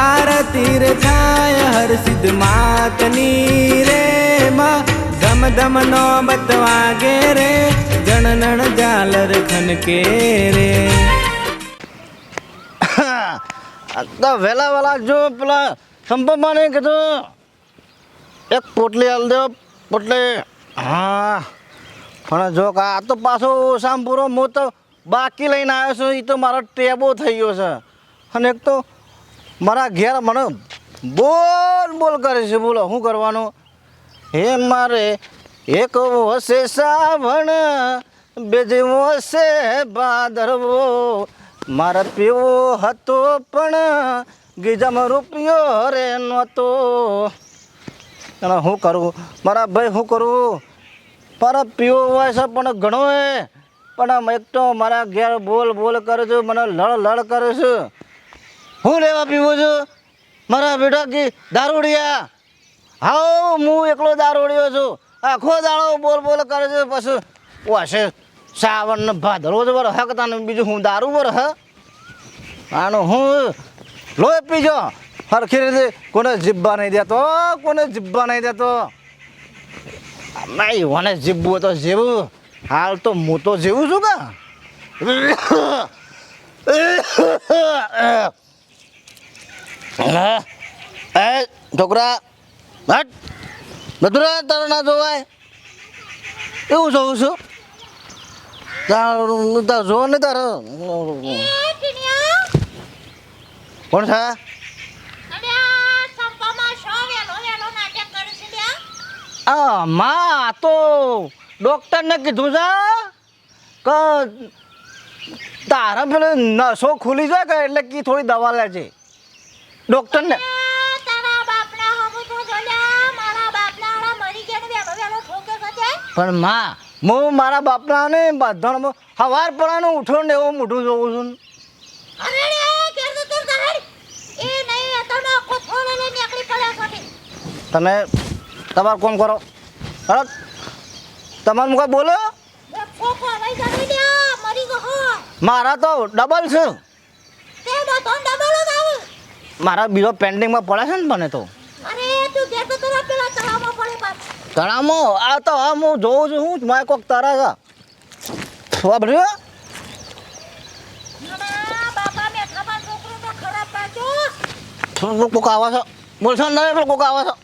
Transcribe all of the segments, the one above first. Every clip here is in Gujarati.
આરતી રે થાય, હર સિદ્ધ માતની રે માં. ધમ ધમ નો બતવાગે રે જાલર ઝાલર ખનકે રે. તો વહેલા વહેલા જો પેલા સંપમાં નહીં કીધું, એક પોટલી હાલ દો, પોટલી, હા. પણ જો કા આ તો પાછો ઓસામપુરો હું તો બાકી લઈને આવ્યો છું એ તો મારો ટેબો થઈ ગયો છે. અને એક તો મારા ઘેર મને બોલ બોલ કરે છે, બોલો, શું કરવાનું? હે મારે એક વસે સાવણ બીજી વસે ભાદરવો. મારા પીવો હતો પણ ગીજામાં રૂપિયો રે નહોતો. અને શું કરું? મારા ભાઈ શું કરું? મારા પીવો હોય છે પણ ઘણો પણ એક તો મારા ઘેર બોલ બોલ કરે છે, મને લડ લડ કરે છે. હું લેવા પીવું છું? મારા બેટા કી દારૂડિયા. હાઉ, હું એકલો દારૂડિયો છું. આખો દાડો બોલ બોલ કરે છે, પછી વાસે સાવન ને ભાદરવો જ બર હકતા ને બીજું હું દારૂ બર હ? આનો હું લોહી પીજો હરખી રીતે કોને જીબ્બા નહીં દેતો, કોને જીબ્બા નહીં દેતો. નહીં મને જીબવું તો જેવું. હાલ તો હું તો જેવું છું કે. એ છોકરા હટ. બધું તારે ના જોવાય. એવું જોઉં છું. તારું, તાર જોવો ને તારે. કોણ છે? આ, માં તો ડૉક્ટરને કીધું છે, કે તારા પેલો નસો ખુલી જાય કે એટલે કે થોડી દવા લેજે. ડૉક્ટરને? પણ માં હું મારા બાપના ને સવાર પડાનું ઉઠો ને એવું મોઢું જોઉં છું. તમે તમારે કોમ કરો? હલો તમારે મુકા બોલો. મારા તો ડબલ છે. મારા બીજો પેન્ડિંગમાં પડે છે ને મને તો. તળાવમાં આ તો હા હું જોઉં છું હું મારે કોક તરા છે. વાપર્યું કોક આવા છો. બોલશો ને તમે કોક આવા છો.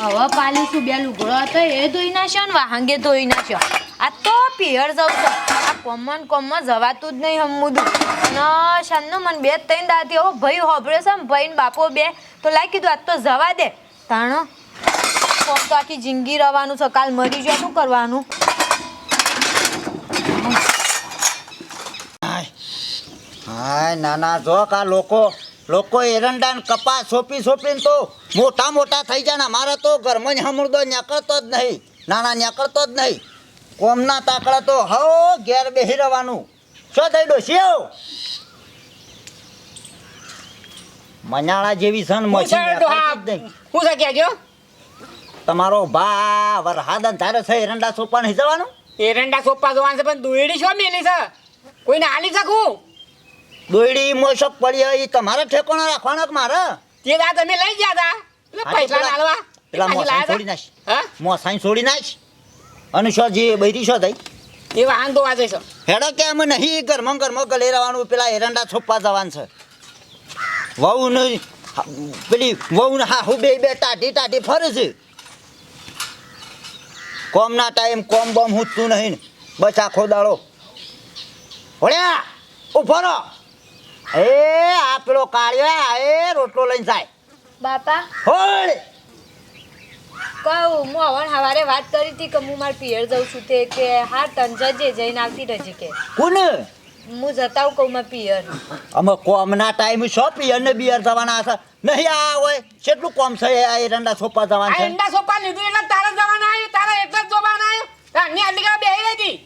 હવે પાલીશું બે લુગડો હતો એ ધોઈ નાખ્યો ને વાહંગે ધોઈ નાખ્યો. આ તો પિયર જવું છે. આ કોમન કોમમાં જવાતું જ નહીં હમુદું. ન, શાનનું મને બે ત્રણ દાતી હો, ભાઈ હોભળે છે ભાઈ બાપો બે. તો લાઈ કીધું આજ તો જવા દે. તાણો. કોમ તો આખી જિંદગી રહેવાનું છે. કાલ મરી જાય શું કરવાનું? હાય. નાના, જો કા લોકો. લોકો એરંડા ને કપાસ સોંપી સોંપીને તો મોટા મોટા થઈ જાય ને મારે તો ઘરમાં જ હમણદો નીકળતો જ નહીં. નાના નીકળતો જ નહીં. કોમના તાકડા તો હો ઘેર બેસી રહેવાનું. શું થઈ ડોસી આવ મનાળા જેવી સન મશીન. હું. છે કહેજો તમારો ભા વરહાદ ધારે છે એરંડા સોપા નહીં જવાનું એરંડા સોપા જવાનું છે પણ દોયડી શું મેલી છે? કોઈને આલી શકું દોયડી મોશક પડી ઈ તમારે ઠેકોણા રાખવાના કે મારે? તે દા તમે લઈ ગયા તા. પૈસા નાલવા. પેલા મોસાઈ છોડી? નાખ. હા? મોસાઈ છોડી નાખ. અને શો જે બૈરી શો થઈ? એ વાહન તો વાજે છે. હેડો કે અમે નહીં ઘરમાં ઘરમાં ગલે રહેવાનું પેલા એરંડા છોપવા જવાનું છે. વહુ ને પેલી વહુ ને હા હું બે બે ટાઢી ટાઢી ફરે છે. કોમના ટાઈમ કોમ બોમ હું નહીં ને. બસ આખો દાડો. ઓળ્યા ઊભો રહો. એ આ પેલો કાળ્યો એ રોટલો લઈને જાય. બાપા. હોળ. કહું હું હવન સવારે વાત કરી હતી કે હું મારા પિયર જઉં છું તે કે હા તન જજે જઈને આવતી રહેજે કે. કોને? હું જતા હું કહું મારા પિયર. અમે કોમના ટાઈમ છો પિયર ને બિયર જવાના હશે? નહીં આ હોય. કેટલું કોમ છે આ એરંડા સોપા જવાના છે? એરંડા સોપા લીધું એટલે તારા જવાના આવ્યું તારા એટલે જ જવાના આવ્યું.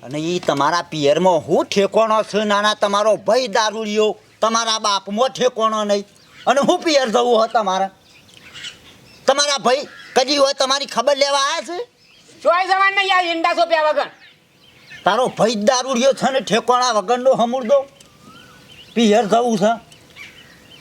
અને એ તમારા પિયરમાં હું ઠેકોણો છું નાના? તમારો ભાઈ દારૂડિયો તમારા બાપમાં ઠેકોણો નહીં. અને હું પિયર જવું હો તમારે? તમારા ભાઈ કદી હોય તમારી ખબર લેવા આવ્યા છે? ચોય જવાન નહીં આ ઈંડા સોપ્યા વગર. તારો ભાઈ જ દારૂડિયો છે ને ઠેકોણા વગરનો હમુરદો? પિયર જવું છે.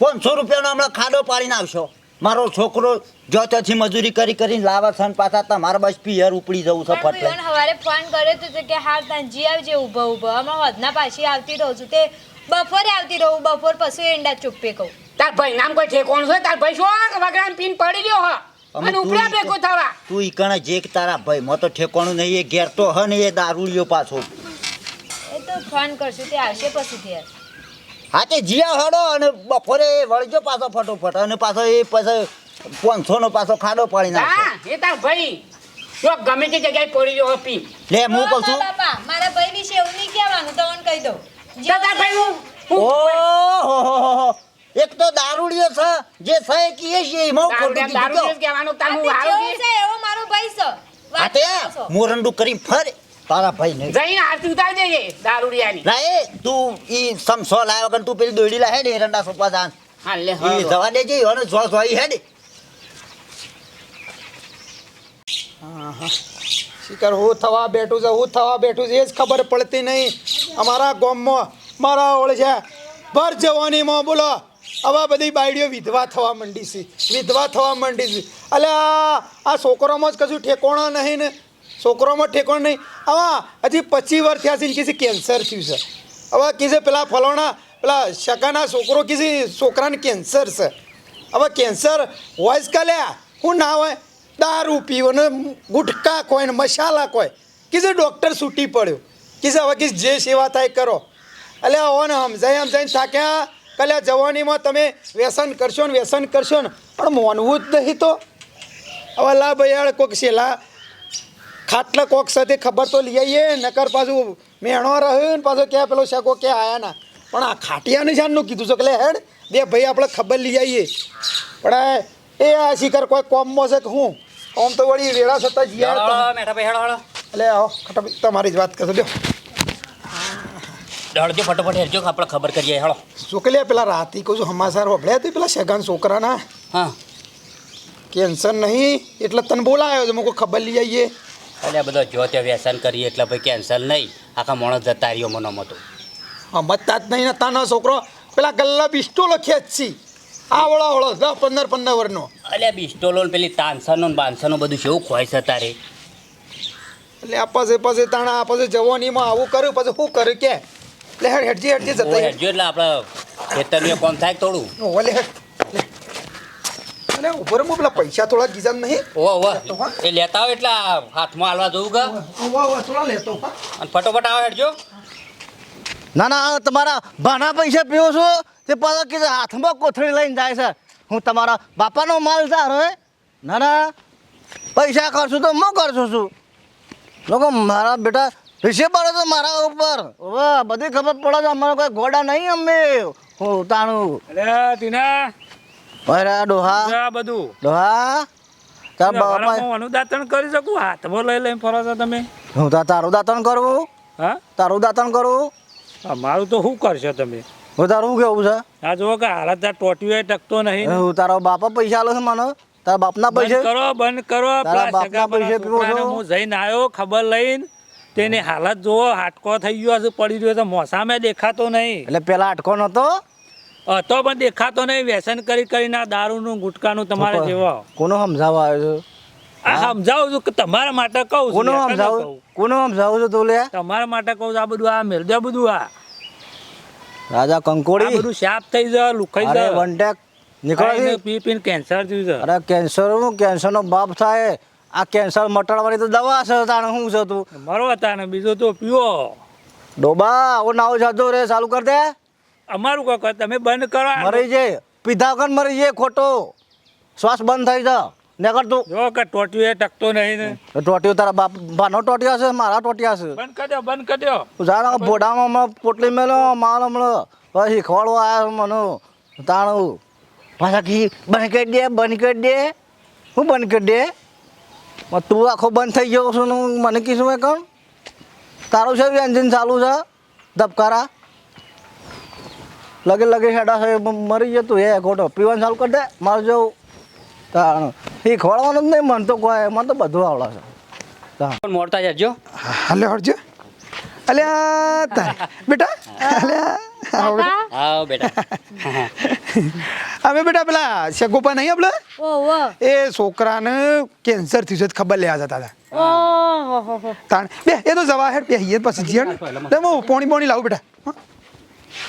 પાંચસો રૂપિયાનો હમણાં ખાડો પાડીને આવશો. મારો છોકરો જો ત્યાંથી મજૂરી કરી કરીને લાવે છે પાછા તમારા બસ પિયર ઉપડી જવું છે ફટ હું ઈવન હવારે ફોન કર્યો તો કે હાર તાંજી આવજે ઊભો ઊભો. હમણાં વધના પાછી આવતી રહું છું. તે બપોરે આવતી રહું બપોર પછી ઈંડા ચૂપ્પે કહું. તાર ભાઈ નામ કોઈ ઠેકોણ છે તાર ભાઈ શું વગરામ પીન પડી ગયો હ? અને ઉપડ્યા ભેગો થવા. તું ઈકણે જે કે તારા ભાઈ મો તો ઠેકોણું નહીં એ ઘેર તો હ ને એ દારૂડિયો પાછો. એ તો ફોન કરશું તે આવશે પછી ઘેર. હા તે જીયા હડો અને બપોરે વળજો પાછો ફટોફટ અને પાછો એ પછી પાંચસો નો પાછો ખાડો પાડી નાખો એ તાર ભાઈ. જો ગમે તે જગ્યાએ પડી ગયો હ પીન. લે હું કહું છું. બાપા, મારા ભાઈ વિશે એવું નહીં કહેવાનું તો કહી દઉં. તાર ભાઈ હું હું- ઓહો એક તો દારૂડિયો છે જે છે કીએ છે એમાં ખોટું કીધું કહેવાનું તાર હું કે- છે એવો મારો ભાઈ છે. હા વાત છો. મોરંડું કરી ફરે. તારા ભાઈ નહીં. જઈને આરતી ઉતાર દેજે દારૂડિયાની. લાય તું ઈ સમસો લાવ્યો કે તું પેલી દોડી લાહે ને રંડા સોપા જાન. હા લે ઈ હા જવા દેજે અને જો જોઈ હેડ. શિકાર હું થવા બેઠું છે હું થવા બેઠું છે એ જ ખબર પડતી નહીં. અમારા ગામમાં મારા ઓળખ્યા ભર જવાનીમાં બોલો. આવા બધી બાયડીઓ વિધવા થવા માંડી છે, વિધવા થવા માંડી છે. અલે આ છોકરોમાં જ કશું ઠેકોણો નહીં ને? છોકરોમાં ઠેકોણ નહીં. આવા, હજી પચીસ વર્ષ થયા છે કીધું કેન્સર થયું છે. હવે કીધે પેલા ફલોણા, પેલા શકાના છોકરો કીધું છોકરાને કેન્સર છે. હવે કેન્સર હોય જ કલ્યા શું ના હોય, દારૂ પીવો ને ગુટકા કોઈ ને મસાલા કોઈ કીધે ડૉક્ટર છૂટી પડ્યો. કીધે હવે કીધું જે સેવા થાય કરો. એટલે હો ને સમજાય સમજાઈને થાક્યા કલ્યા જવાનીમાં તમે વ્યસન કરશો ને વ્યસન કરશો ને પણ માનવું જ નહીં તો. હવે લા ભાઈ કોક શેલા ખાટલા કોક સાથે ખબર તો લઈ આવીએ નકર પાછું મેણો રહ્યો ને પાછો ક્યાં પેલો શકો ક્યાં આયા ના. પણ આ ખાટિયાને જાનનું કીધું છે કે લે હેડ. બે ભાઈ આપણે ખબર લઈ આવીએ પણ એ આ શિખર કોઈ કોમમાં છે કે હું? કોમ તો વળી વેળા થતા જીયા મેઠા ભાઈ હેડો હેડો. એટલે આવો ખટાભાઈ તમારી જ વાત કરશો લ્યો દોડજો ફટોફટ હેરજો આપણે ખબર કરીએ. હાલો. શુક્લિયા પેલા રાતી કહું છું હમાસાર વભળ્યા હતી પેલા શેગાન છોકરાના? હા. કેન્સર નહીં એટલે તને બોલાયો છે મૂકો ખબર લઈ આવીએ એટલે બધા જો તે વ્યસન કરીએ એટલે ભાઈ કેન્સલ નહીં. આખા માણસ જતા રહ્યો મનો મતો સમજતા જ નહીં નતા ન છોકરો. પેલા ગલ્લા બિસ્ટોલો ખેંચી આવડો આવડો દસ પંદર પંદર વર્ષનો એટલે બિસ્ટોલો પેલી તાનસનો ને બધું બધું કેવું ખોય છે તારે? એટલે આ પાસે પાસે તાણા આ પાસે જવાનીમાં આવું કર્યું પછી શું કર્યું કે? એટલે હેડ હેડજી હેડજી જતા હેરજો એટલે આપણે ખેતરનું કોમ થાય થોડું? ઓલે હેડ. લે. અલે ઉપર હું પેલા પૈસા થોડા ગીજા નહીં. ઓ ઓ એ લેતા આવો એટલે હાથમાં હાલવા જવું કા? વાહ વાહ થોડા લેતો હા. અને ફટોફટ આવો હેરજો ના ના તમારા ભાના પૈસા પીવો છો? તે પાછા કે હાથમાં કોથળી લઈને જાય છે. હું તમારા બાપાનો માલ સારો હે. ના ના. પૈસા કરશું તો હું કરશું છું? લોકો મારા બેટા વિશે પડે તો મારા ઉપર. વાહ બધી ખબર પડે છે અમારો કોઈ ઘોડા નહીં અમે. હું તાણું અરે તીના અરે ડોહા. બધું. ડોહા. તાર બાપા હું અનુદાતન કરી શકું? હાથમાં લઈ લઈને ફરો છો તમે. હું તાર તારું દાતણ કરવું હા? તારું દાતણ કરવું અમારું તો શું કરશો તમે? હું તારું શું કેવું છે? આ જુઓ કે હાલત આ ટોટીઓ ટકતો નહીં હું તારો બાપા પૈસા આલો છે મને. તારા બાપના પૈસા કરો બંધ કરો. તારા બાપના પૈસા? હું જઈને આવ્યો ખબર લઈને. તેની હાલત જુઓ હાટકો થઈ ગયો હશે પડી રહ્યો છે. મોસામે દેખાતો નહીં. એટલે પેલા હાટકો નતો હતો પણ દેખાતો નહીં. વ્યસન કરી કરીને આ દારૂનું ગુટકાનું તમારે જેવો. કોનો સમજાવવા આવ્યો છે? આ સમજાવું છું કે તમારા માટે કહું કોનો સમજાવું. કોનો સમજાવું છું તું લે? તમારા માટે કહું છું આ બધું આ મેળદે બધું આ. રાજા કંકોડી? બધું સાફ થઈ જાય લુખાઈ જાય નીકળે ખાઈને પી પીને કેન્સર થયું છે. અરે કેન્સર કેન્સરનો બાપ થાય. આ કેન્સર મટાડવાની તો દવા છે તાણે શું છે તું? મરો તાને બીજું તો પીવો. ડોબા આવો નાવ જાતો રે ચાલુ કર દે. અમારું કહો કહો, તમે બંધ કરો. મરી જાય પીધા વગર મરી જાય ખોટો. શ્વાસ બંધ થઈ જા. નકર તું. જો કે ટોટિયું એ ટકતો નહીં ને. ટોટીઓ તારા બાપ બાનો ટોટિયા છે મારા ટોટિયા છે. બંધ કરી દો બંધ કરી દો જાણે બોડામાં હમણાં પોટલી મેલો માલ હમણાં. પછી ખોળવા આવ્યો મને. તાણું પાછા કી બંધ કરી દે બંધ કરી દે. હું બંધ કરી દે? તું આખો બંધ થઈ ગયો છું મને કીધું મેં કોણ? તારું છે એન્જિન ચાલુ છે? ધબકારા? લગે લગે હેડા છે મરી જતું એ ખોટો. પીવાનું ચાલુ કરી દે. મારું જવું. તાણ. એ ખોળવાનું જ નહીં. મને તો કોઈ મને તો બધું આવડે છે. પણ મોડતા જજો? હાલે હરજો અલ્યા તારે બેટા અલ્યા. આવડે આવો બેટા. અમે બેટા. પેલા શેગોપા નહીં આપણે ઓહો એ છોકરાને કેન્સર થયું છે ખબર લેવા જતા હતા. ઓહો તાણ બે એ તો જવા હેડ બે હિયર પછી જીણ લે હું પોણી પોણી લાવું બેટા. હં?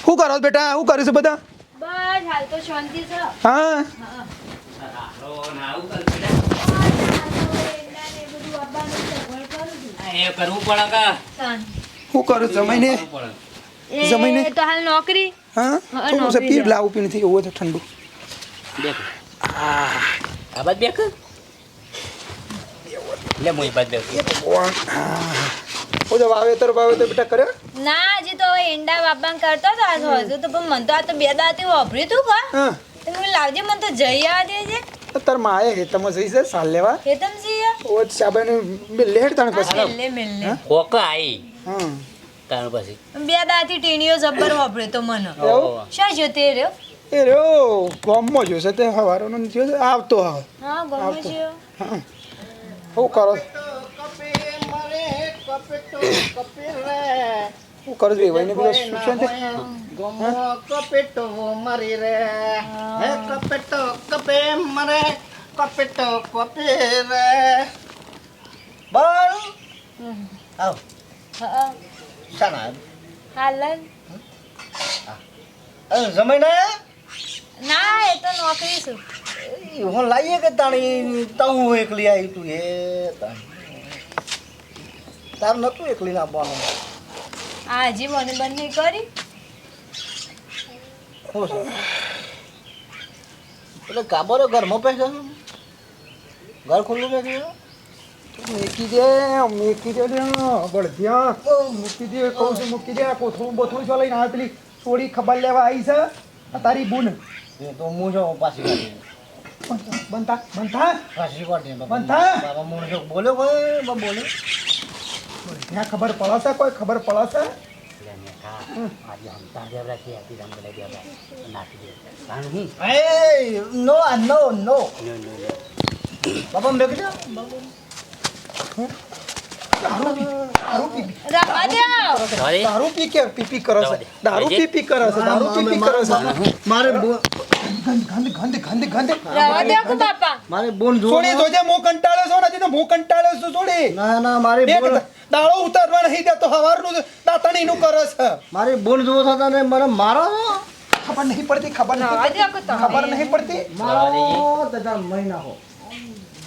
શું કરો છો બેટા? શું કરું છે બધા? બસ હાલ તો શાંતિ છે. હા. એ કરવું પડે કા? શું કરું જમાઈને? જમીને? તો હાલ નોકરી. હા? તો થોડું પી લાવ પી નથી એવું તો ઠંડુ. દેખ આ બાદ બેક? લે હું એ બાદ બેક ઓજો વાવેતર વાવેતર બેટા કરે ના હજી તો હવે ઈંડા બાપા કરતો તો આજ હજુ તો પણ મન તો આ તો બે દાતી વાપર્યું તું કા? હા. તમે લાવજે મને તો જઈ આ દેજે. તારમાં આયા હેતમાં જઈ છે સાલ લેવા. હેતમજી ઓ સાબાને બે લેટ તાણ પછી. મેલ્લે લે કોક આઈ. હા. તાણ પછી. બે દાંતી ટીણીઓ જબ્બર વાપરે તો મને. શા શા જોતે રહ્યો? એ રહ્યો ગામમાં જોશે તે હવારોનો થયો છે આવતો હવે. હા ગમે છે હું. કરો? શું કરો છો ભાઈને પેલો શું છે તે? મરી રે. હે કપેટો કપે મરે કપેટો કપે રે. આવ હા. શાના હાલ એ જમાઈને ના એ તો નોકરી છું. હું લાવીએ કે તાણી હું એકલી આવી તું એ. તાર નતું એકલી આપવાનું આ હજી મને બંને કરી. ખુશ એટલે કાબરો ઘરમાં પૈસા? ઘર ખુલ્લું પૈસા મૂકી દે મૂકી દે ને બળધ્યા. મૂકી દે કહું છું મૂકી દે. કોથળું બોથળું છો લઈને આવે પેલી ખબર લેવા આવી છે તારી બુન. એ તો હું જો પાછી બનતા બનતા પાછી કાઢી બનતા. બાબા હું જો બોલ્યો કોઈ બા બોલ્યો. ત્યાં ખબર પડશે કોઈ ખબર પડશે? ને નાખી દે. નો નો નો. નો નો નો. બાબા મેં કીધું દારૂ પી દારૂ પી રવા દો દારૂ પી કે પી પી કરે છે? દારૂ પી પી કરે છે? દારૂ પી પી કરે છે? મારે ગંધ ગંધ ગંધ ગંધ રવા દો કે બાપા? મારે બોન જો સોડી જોજે હું કંટાળ્યો છું નથી તો હું કંટાળ્યો છું સોડી. ના ના મારી એક બોન ઉતારવા નહીં દેતો હવારનું દાતણીનું કરે છે. મારી બોન જોવો થતા ને મને મારો ખબર નહીં પડતી ખબર નહીં ખબર નહીં પડતી. મારો મહિના હો.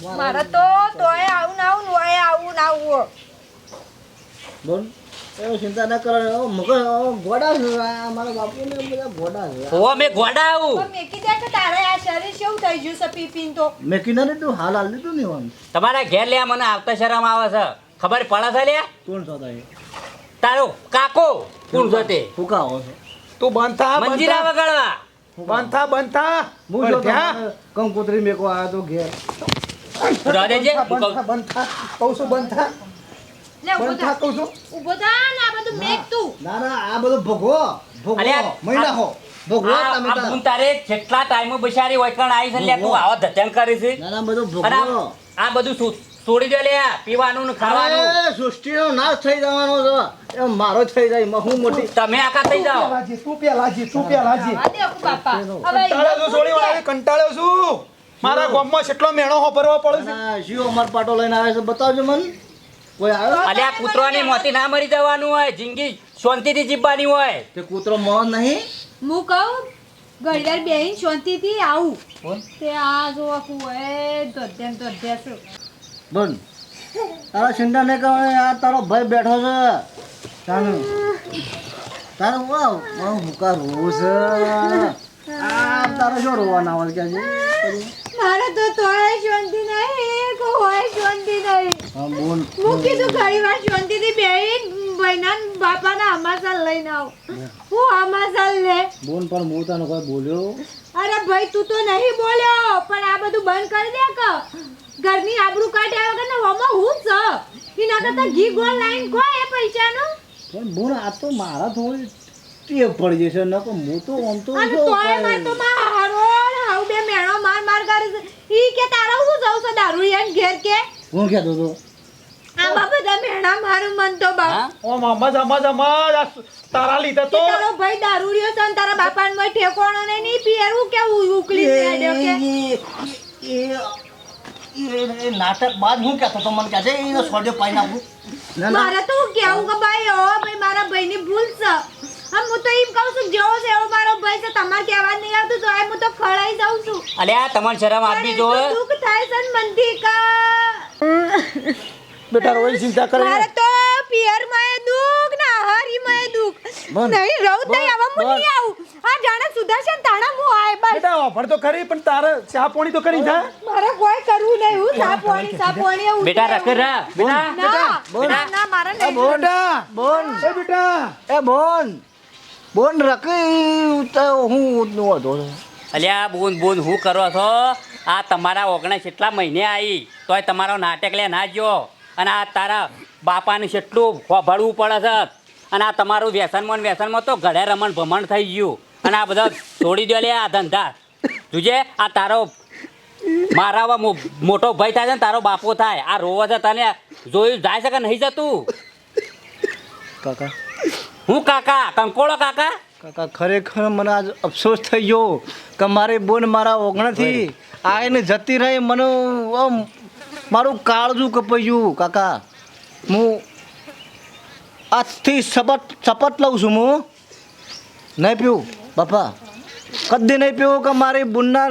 મારા તો તોય આવું ના આવું નોય આવું ના આવું બોલ. એવું ચિંતા ના કરો એવો ગોડા છે. આ મારા બાપુને બધા ગોડા છે. ઓ મે ગોડા આવું. મેકી દે કે તારે આ શરીર કેવું થઈ ગયું છે પી તો? મેં કીધું ને તું હાલ હાલ લીધું ને તમારા ઘેર લે મને આવતા શરમ આવે છે. ખબર પડે છે લે કોણ છો તારે? તારો કાકો કોણ છે તે ફૂકા હો તું બંધ મંજીરા વગાડવા. બંધ બંધ હું જો કંકોત્રી મેકો આવ્યો તો ઘેર. ઉડા દેજે બંધ થા બંધ. થા કહું છું બંધ. થા બંધ થા. થા કહું છું. ઊભો થા ને બધું મેક તું. ના ના આ બધું ભોગવો. ભોગવો. મહિના હો. ભોગવો તમે તાર. બુન તારે કેટલા ટાઈમો બિચારી વૈકણ આવી છે લે તું આવા ધત્યાન કરી છે. ના ના બધું ભોગવો. આ- આ બધું છોડ- છોડી દે લે પીવાનું ને ખાવાનું. સૃષ્ટિનો નાશ થઈ જવાનો છે. મારો થઈ જાય હું મોટી. તમે આખા થઈ જાઓ. કંટાળો તું પેલા જી, તું પેલા જી. રવા દો કે બાપા. હવે કંટાળ્યો છું. મારા ગામમાં કેટલો મેણો હોભરવો પડે છે. જીઓ શિવ અમાર પાટો લઈને આવે છે. બતાવજો મને. કોઈ આવ્યો આ કૂતરાની મોતી ના મરી જવાનું હોય જિંદગી શાંતિથી જીવવાની હોય. તે કૂતરો મો નહીં? હું કહું ઘડિયાળ બેહીન શાંતિથી આવું? તે આ જો આખું એ ધોધ્યા ને ધોધ્યા છે. બોલ. તારા ચિંતા નહીં કરવાની આ તારો ભાઈ બેઠો છે. તારું. તારું વાવ વાવ મુકા રોવું છે? આ તારો શું રોવાના આવે કે મારે તો તોય શાંતિ નહીં કોઈ શાંતિ નહીં. હા બોલ. હું કીધું ઘણી વાર શાંતિથી બેહીન ભાઈના બાપાના અમાસા લઈને આવ. હું. અમાસા લે. બોલ પણ હું તને કોઈ બોલ્યો? અરે ભાઈ તું તો નહીં બોલ્યો પણ આ બધું બંધ કરી દે કે. ઘરની આબરૂ કાઢ્યા વગર ને આમાં હું જ એના કરતા ઘી ગોળ લાઈન કોઈ એ પૈસાનું. પણ બોલ આ તો મારા થોડી ટેવ પડી જશે ન તો હું તો આમ તો અને તોય માર તો માં હારો ને બે મેણો માર માર કરે છે. ઈ કે તારા હું જાઉં દારૂ એમ ઘેર કે? હું કહેતો આ બાબા બધા મેણા મારું મન તો બા. ઓ મામા અમજ આ તારા લીધે તો તારો ભાઈ દારૂડિયો છે ને તારા બાપાને મોય ઠેકોણો ને નહીં પીએરું કેવું ઉકલી દેડ્યો કે? એ એ- એ નાટક બાદ હું કહેતો તો મને કહે છે એને સોડ્યો પાઈ નાખું. ના ના મારે તો હું કેવું કે ભાઈ ઓ ભાઈ મારા ભાઈની ભૂલ છે. હા હું તો એમ કહું છું જેવો છે એવો મારો ભાઈ છે તમારે કહેવા નહીં આવતું તો હું તો ખળાઈ જાઉં છું. અલ્યા તમારે શરમ પણ જોવે? એટલું દુઃખ થાય છે ને મનથી બેટા રોઈ ચિંતા કરે મારે તો પિયરમાં દુઃખ ના હરી માં દુઃખ નહીં રહું જ નહીં હવે હું નહીં આવું. આ જાણે સુદર્શન તાણા હું આય બસ. બેટા ઓફર તો ખરી પણ તારે ચા પોણી તો કરી જા. મારે કોઈ કરવું નહીં હું સાપોણી સાપોણી એવું બેટા છે, રખે. રા બેટા. બેટા ના મારે નહીં બોન બેટા બોન એ બેટા એ બોન બોન રકી તો હું નો હતો. અલ્યા બોન બોન હું કરો છો? આ તમારા ઓગણે કેટલા મહિને આવી તોય તમારો નાટક લે ના જો અને આ તારા બાપાને કેટલું ભરવું પડે છે. અને આ તમારું વ્યસનમાં ને વ્યસનમાં તો ઘરે રમણ ભમણ થઈ ગયું. અને આ બધા છોડી દો લે આ ધંધા. જોજે આ તારો મારા મોટો ભાઈ થાય છે ને તારો બાપો થાય. આ રોવો છે તને. જોયું જાય છે કે નહીં જતું કાકા હું કાકા? કંકોળો કાકા? કાકા ખરેખર મને આજ અફસોસ થઈ ગયો કે મારી બોન મારા ઓગણથી આવીને જતી રહી મને આમ મારું કાળજું કપાયું. કાકા હું આજથી શપથ શપથ લઉં છું હું. નહીં પીવું? બાપા કદી નહીં પીવું કે મારી બુનના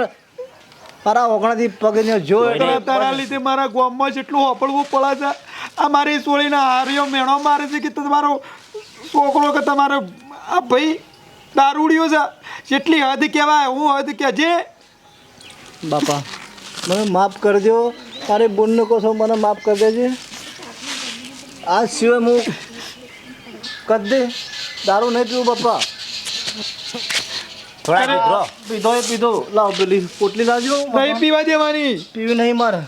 મારા ઓગણથી પગને જો તારા તારા લીધે મારા ગામમાં જેટલું હોપડવું પડે છે. આ મારી સોળીના હારીઓ મેણો મારે છે કે તમારો છોકરો કે તમારો આ ભાઈ દારૂડિયો છે. જેટલી હદ કહેવાય હું હદ કહેજે. બાપા મને માફ કરજો તારે બોનને કહો મને માફ કરી દેજે. આ સિવાય હું કદી દારૂ નહીં પીવું બાપા. થોડા સુધરો પીધો એ પીધો. લાવ પેલી પોટલી લાવજો. નહીં પીવા દેવાની. પીવી નહીં મારે.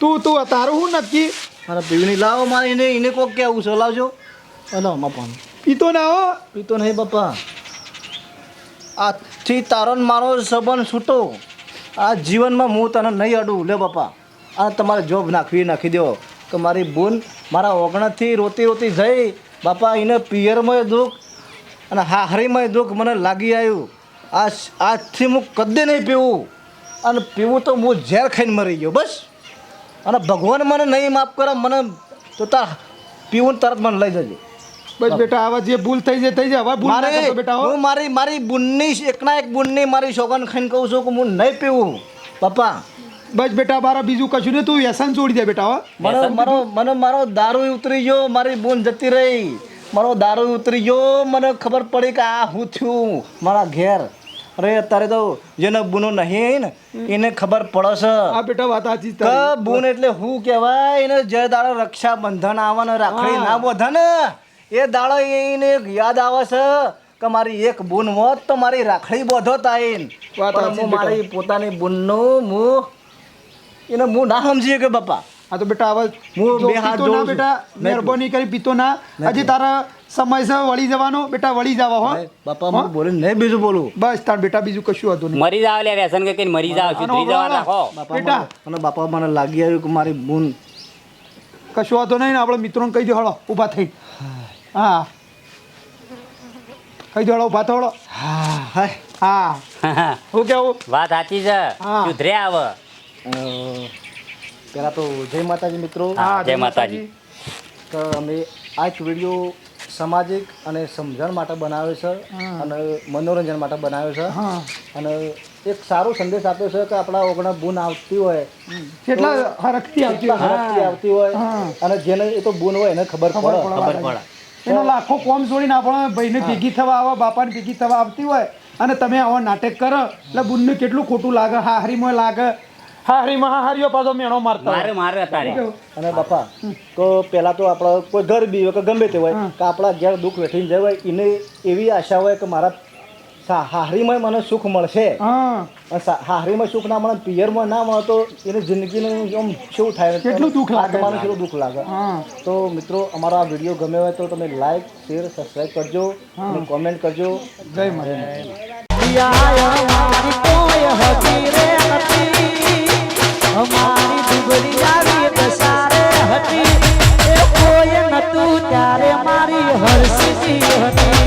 તું તું તારું હું નક્કી? મારે પીવી નહીં. લાવો મારે એને એને કોક કેવું છે. લાવજો. હલો માપાનું પીતો ના હો. પીતો નહીં બાપા. આજથી તારો ને મારો સંબંધ છૂટો. આ જીવનમાં હું તને નહીં અડું. લે બાપા, આ તમારે જોબ નાખવી નાખી દો કે મારી બોન મારા ઓગણથી રોતી રોતી જઈ. બાપા, એને પિયરમાંય દુઃખ અને હાહરીમાંય દુઃખ મને લાગી આવ્યું આ આજથી હું કદી નહીં પીવું. અને પીવું તો હું ઝેર ખાઈને મરી ગયો, બસ. અને ભગવાન મને નહીં માફ કરે, મને તો તાર પીવું તરત મને લઈ જજો. બસ બેટા આવા જે ભૂલ થઈ જાય થઈ જાય. હવે ભૂલ ના કરતો બેટા હું. મારી મારી બુનની એકના એક બુનની મારી સોગન ખાઈને કહું છું કે હું નહીં પીવું. પપ્પા. બસ બેટા મારા બીજું કશું નહીં તું વ્યસન છોડી દે બેટા મારો મારો મને મારો દારૂ ઉતરી ગયો મારી બુન જતી રહી. મારો દારૂ ઉતરી ગયો મને ખબર પડી કે આ હું થયું મારા ઘેર. અરે અત્યારે તો જેને બુનો નહીં ને એને ખબર પડે છે આ બેટા વાત સાચી કે બુન એટલે હું કહેવાય એને જે દાડો રક્ષાબંધન આવવાનો રાખડી ના બધા ને એ દાડો એને યાદ આવે છે કે મારી એક બુન હોત તો મારી રાખડી બોધો તાઈન. હું મારી પોતાની બુનનું હું એને હું ના સમજી કે બાપા. આ તો બેટા હવે હું બે હાથ ના બેટા મહેરબાની કરી પીતો ના. હજી તારા સમય છે વળી જવાનો. બેટા વળી જવા હો. બાપા હું? બોલું નહીં બીજું બોલું. બસ તાર બેટા બીજું કશું હતું નહીં. મરી જાવ લે વ્યસન કે કઈ મરી જાવ સુધરી જવા રાખો બાપા બેટા. મને- અને બાપા મને લાગી આવ્યું કે મારી બુન કશું હતું નહીં ને આપણે મિત્રોને કહી દો હળો ઊભા થઈ. હા. કઈ દો ઊભા થોડો હા. હા. હું કેવું? વાત સાચી છે. સુધરે આવે. અ, તો જય માતાજી મિત્રો. હા, જય માતાજી. તો અમે આ એક વીડિયો સામાજિક અને સમજણ માટે બનાવ્યો છે. અને મનોરંજન માટે બનાવ્યો છે. અને એક સારો સંદેશ આપ્યો છે કે આપણા ઓગણા બૂન આવતી હોય. કેટલા આવતી હોય. આવતી હોય. અને જેને એ તો બૂન હોય એને ખબર પડે. ખબર પડે. એનો લાખો કોમ જોડીને આપણા ભાઈને ભેગી થવા આવે બાપાને ભેગી થવા આવતી હોય અને તમે આવા નાટક કરો. એટલે બુનને કેટલું ખોટું લાગે હાહરીમાં લાગે. હાહરીમાં હાહરીઓ પાછો મેણો મારતા મારે. મારે તારે. અને બાપા તો પહેલા તો આપણા કોઈ ઘર બી હોય કે ગમે તે હોય કે આપણા ઘેર દુઃખ વેઠીને જાય એને એવી આશા હોય કે મારા હાહરીમાં મને સુખ મળશે. હાહરીમાં સુખ ના મળે પિયરમાં ના મળે તો એની જિંદગીનું આમ કેવું થાય? કેટલું દુઃખ લાગે આત્માનું કેટલું દુઃખ લાગે? તો મિત્રો અમારો આ વીડિયો ગમે હોય તો તમે લાઈક શેર સબસ્ક્રાઈબ કરજો અને કોમેન્ટ કરજો. જય મારી ત્યારે મારી હરસી હતી.